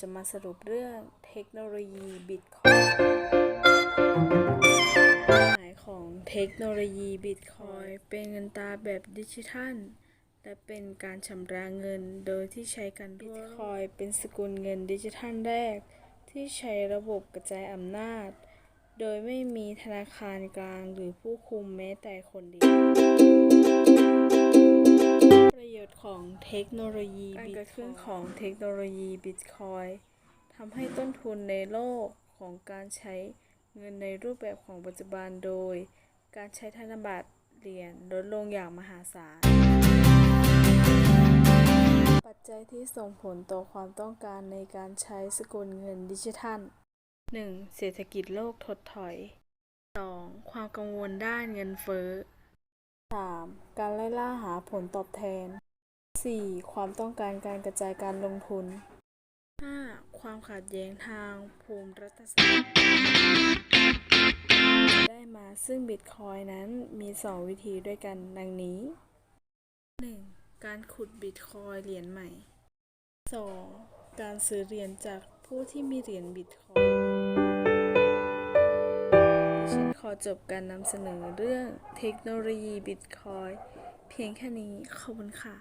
จะมาสรุปเรื่องเทคโนโลยีบิตคอยหมายของเทคโนโลยีบิตคอยเป็นเงินตราแบบดิจิทัล และเป็นการชำระเงินโดยที่ใช้กันบิตคอยเป็นสกุลเงินดิจิทัลแรก ที่ใช้ระบบกระจายอำนาจ โดยไม่มีธนาคารกลางหรือผู้คุมแม้แต่คนเดียว ของเทคโนโลยีการเกิดขึ้นของเทคโนโลยีบิตคอยน์ทำให้ต้นทุนในโลกของการใช้เงินในรูปแบบของปัจจุบันโดย การใช้ธนบัตรเหรียญลดลงอย่างมหาศาล ปัจจัยที่ส่งผลต่อความต้องการในการใช้สกุลเงินดิจิทัล 1. เศรษฐกิจโลกถดถอย 2. ความกังวลด้านเงินเฟ้อ 3. การไล่ล่าหาผลตอบแทน 4. ความต้องการการกระจายการลงทุน 5. ความขัดแย้งทางภูมิรัฐศาสตร์ ได้มาซึ่งบิตคอยน์นั้นมี 2 วิธีด้วยกันดังนี้ 1. การขุดบิตคอยเหรียญใหม่ 2. การซื้อเหรียญจากผู้ที่มีเหรียญบิตคอยฉันขอจบการนำเสนอเรื่องเทคโนโลยีบิตคอยเพียงแค่นี้ขอบคุณค่ะ